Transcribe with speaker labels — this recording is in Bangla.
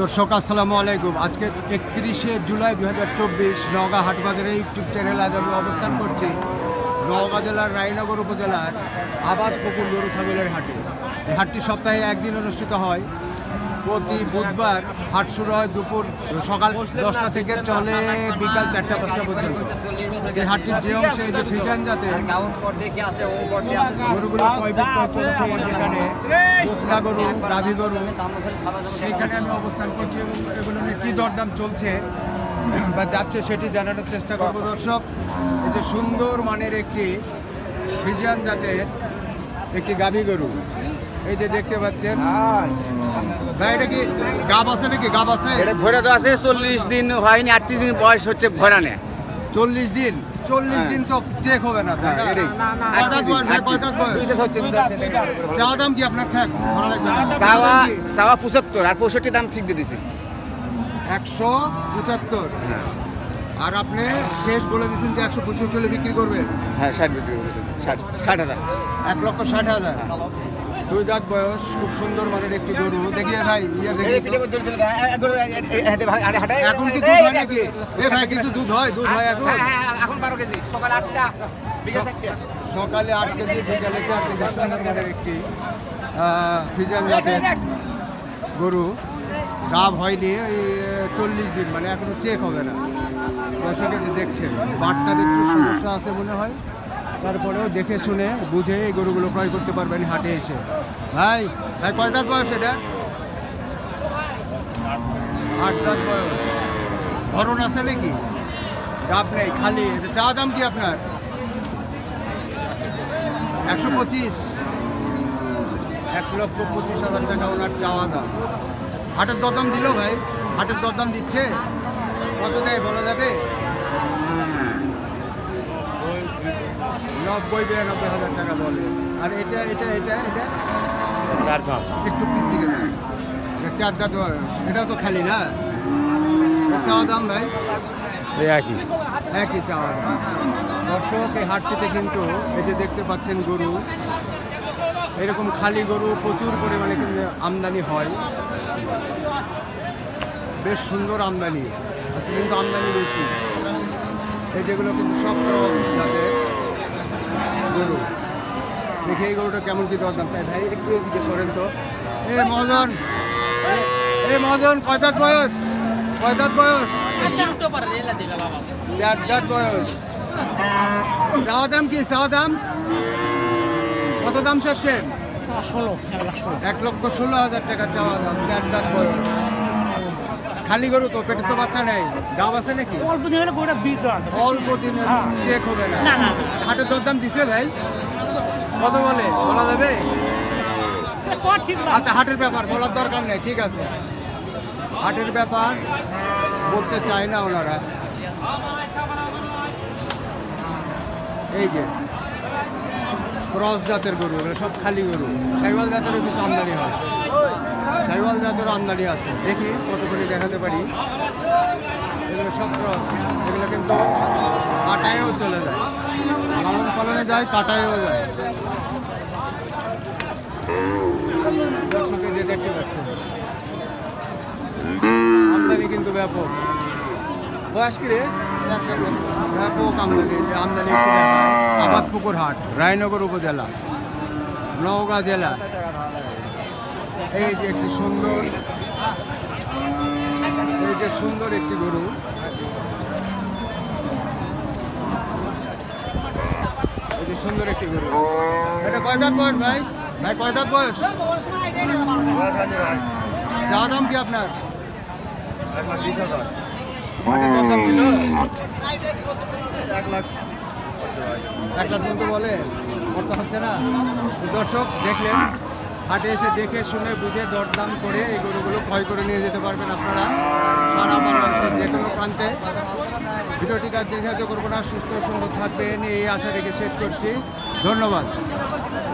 Speaker 1: দর্শক, আসসালামু আলাইকুম। আজকে একত্রিশে জুলাই দু হাজার চব্বিশ নওগাঁ হাটবাজারে ইউটিউব চ্যানেল আজ আমি অবস্থান করছি নওগাঁ জেলার রায়নগর উপজেলার আবাদ পুকুর গরু ছাগলের হাটে। হাটটি সপ্তাহে একদিন অনুষ্ঠিত হয়। প্রতি বুধবার হাট শুরু হয় দুপুর সকাল দশটা থেকে চলে বিকাল চারটা পাঁচটা পর্যন্ত। এই হাটটির যে অংশে যে ফ্রিজান যাতে গরুগুলো চলছে যেখানে বোকনা গরু গাভী গরু সেইখানে আমি অবস্থান করছি এবং এগুলো নিয়ে কী দরদাম চলছে বা যাচ্ছে সেটি জানানোর চেষ্টা করব। দর্শক, এই যে সুন্দর মানের একটি ফ্রিজিয়ান জাতের একটি গাভী গরু এই যে দেখতে পাচ্ছেন। ভাই এটা কি গাব আছে নাকি? গাব আছে?
Speaker 2: এটা ভরে তো আছে চল্লিশ দিন হয়নি আটত্রিশ দিন বয়স হচ্ছে ভরানে
Speaker 1: চল্লিশ দিন? চল্লিশ
Speaker 2: হ্যাঁ।
Speaker 1: দিন তো চেক হবে না না?
Speaker 2: হচ্ছে।
Speaker 1: চা দাম কি আপনার ঠেক?
Speaker 2: সাওয়া সাওয়া পঁচাত্তর আর পঁয়ষট্টি দাম ঠিক দিয়ে দিছি।
Speaker 1: একশো পঁচাত্তর।
Speaker 2: হ্যাঁ।
Speaker 1: আর আপনি শেষ বলে দিয়েছেন যে একশো পঁয়ষট্টি বিক্রি করবেন?
Speaker 2: হ্যাঁ ষাট বেশি করেছেন ষাট ষাট হাজার।
Speaker 1: এক লক্ষ ষাট হাজার। দুই দাঁত বয়স, খুব সুন্দর মানের একটি গরু। দেখিয়ে ভাই ইয়ে দেখি এখন কি দুধ হয় নাকি? এ ভাই, কিছু দুধ হয়? দুধ হয় এখন?
Speaker 2: এখন বারো কেজি সকাল আটটা
Speaker 1: সকালে আট কেজি, বিকালে চার কেজি, সুন্দর মানের একটি ফ্রিজান জাতের গরু। গাভ হয়নি ওই চল্লিশ দিন মানে এখনও চেক হবে না। দর্শকে যে দেখছেন, বাটটার একটু সমস্যা আছে মনে হয়। তারপরেও দেখে শুনে, বুঝে এই গরুগুলো ক্রয় করতে পারবেন হাটে এসে। ভাই ভাই কয় বয়স এটা? আট বয়স। ধরন আছে নাকি? গাপ নেই, খালি। এটা চা দাম কি আপনার? একশো পঁচিশ। এক লক্ষ পঁচিশ হাজার টাকা ওনার চাওয়া দাম। হাটের দরদাম দিল ভাই? হাটের দরদাম দিচ্ছে? কত দেয় বলা যাবে? নব্বই বিরানব্বই হাজার টাকা বলে। আর এটা এটা এটা এটা?
Speaker 2: চার দাম
Speaker 1: একটু পিস দিকে দেন। চার দাঁত এটাও তো খালি না? চাওয়া দাম ভাই?
Speaker 2: একই।
Speaker 1: একই চাওয়া দাম। দর্শক এই হাটটিতে কিন্তু এই যে দেখতে পাচ্ছেন গরু এরকম খালি গরু প্রচুর পরিমাণে কিন্তু আমদানি হয়। বেশ সুন্দর আমদানি। আজকে কিন্তু আমদানি বেশি। এই যেগুলো কিন্তু সব ক্রস যাদের দেখি এই গরুটা কেমন কি দরদাম চাই? ভাই একটু এদিকে সরেন তো। এ মহাজন। এ- মহাজন কয় দাঁত বয়স? কয় দাঁত বয়স? চার দাঁত বয়স। চাওয়া দাম কি? চাওয়া দাম? কত দাম চাচ্ছেন? এক লক্ষ ষোলো হাজার টাকা চাওয়া দাম চার দাঁত বয়স। খালি গরু তো পেটে তো বাচ্চা নেই। গাব আছে নাকি?
Speaker 3: অল্প দিন হলে আছে।
Speaker 1: অল্প দিনে
Speaker 3: হ্যাঁ।
Speaker 1: চেক হবে না। হাটের দরদাম দিছে ভাই? কত বলে? বলা যাবে? আচ্ছা হাটের ব্যাপার বলার দরকার নেই ঠিক আছে। হাটের ব্যাপার বলতে চায় না ওনারা। এই যে ক্রস জাতের গরু এগুলো সব খালি গরু। সাইওয়াল জাতেরও কিছু আমদানি হয়। সাইওয়াল জাতেরও আমদানি আছে। দেখি কত করে দেখাতে পারি। এগুলো সব ক্রস এগুলো কিন্তু কাটায়ও চলে যায়। লালন পালনে যায় কাটায়ও যায়। আমদানি কিন্তু ব্যাপক।
Speaker 2: বয়স কি
Speaker 1: ব্যাপক আমদানি আমদানি আবাদপুকুর হাট, রায়নগর উপজেলা, নওগাঁ জেলা। এই যে একটি সুন্দর এই যে সুন্দর একটি গরু। সুন্দর একটি গরু। এটা কয় দাঁত বয়স ভাই? ভাই, কয় দাঁত বয়স? চা দাম কি আপনার? এক লাখ বলে। করতে হচ্ছে না? দর্শক, দেখলেন, হাটে এসে দেখে শুনে বুঝে দরদাম করে এই গরুগুলো ক্রয় করে নিয়ে যেতে পারবেন আপনারা। সারা বাংলাদেশের যে কোনো প্রান্তে। ভিডিওটি কাজ দীর্ঘায়িত করব না সুস্থ সুন্দর থাকবেন এই আশা রেখে শেষ করছি। ধন্যবাদ।